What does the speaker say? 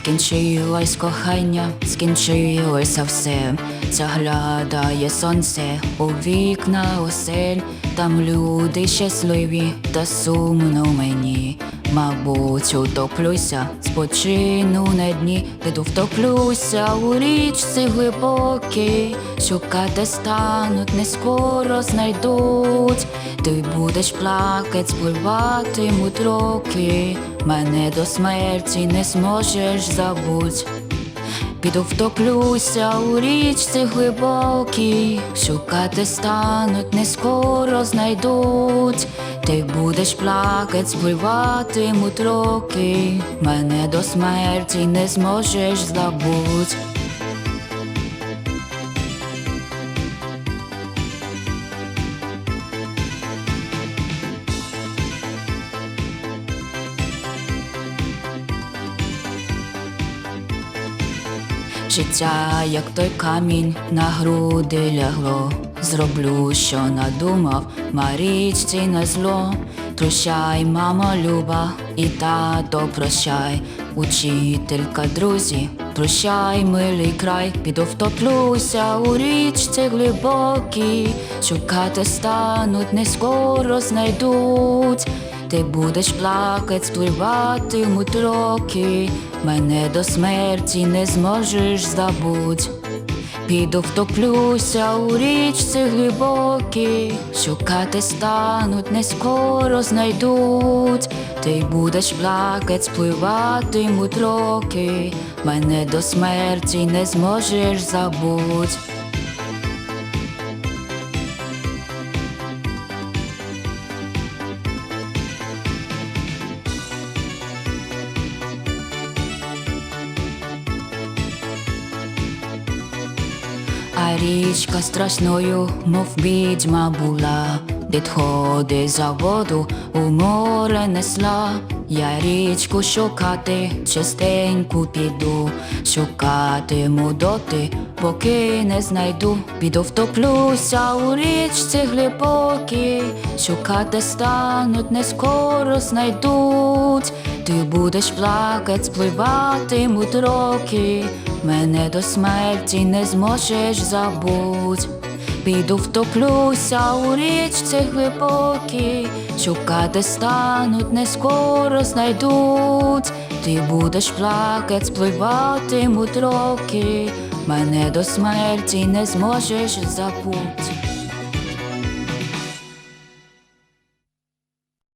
скінчилось кохання, скінчилося все. Заглядає сонце у вікна осель, там люди щасливі, та сумно мені. Мабуть, утоплюся, спочину на дні, піду втоплюся у річці глибокій, шукати стануть, не скоро знайдуть. Ти будеш плакать, спливатимуть роки, мене до смерті не зможеш забуть. Піду втоплюся у річці глибокій, шукати стануть, не скоро знайдуть. Ти будеш плакать, спливатимуть роки, мене до смерті не зможеш забуть. Життя, як той камінь, на груди лягло. Зроблю, що надумав, Марічці на зло. Прощай, мамо люба, і тато прощай, учителька, друзі, прощай, милий край, піду втоплюся у річці глибокій, шукати стануть, не скоро знайдуть. Ти будеш плакать, спливатимуть роки, мене до смерті не зможеш забуть. Піду втоплюся у річці глибокій, шукати стануть, не скоро знайдуть. Ти будеш плакать, спливатимуть роки, мене до смерті не зможеш забуть. А річка страшною, мов відьма була, відходи за воду у море несла. Я річку шукати, чистеньку піду, шукатиму доти, поки не знайду, піду втоплюся у річці глибокій, шукати стануть, не скоро знайдуть. Ти будеш плакать, спливатимуть роки, мене до смерті не зможеш забуть. Піду втоплюся у річці глибокій, шукати стануть, не скоро знайдуть. Ти будеш плакать, спливатимуть роки, мене до смерті не зможеш забуть.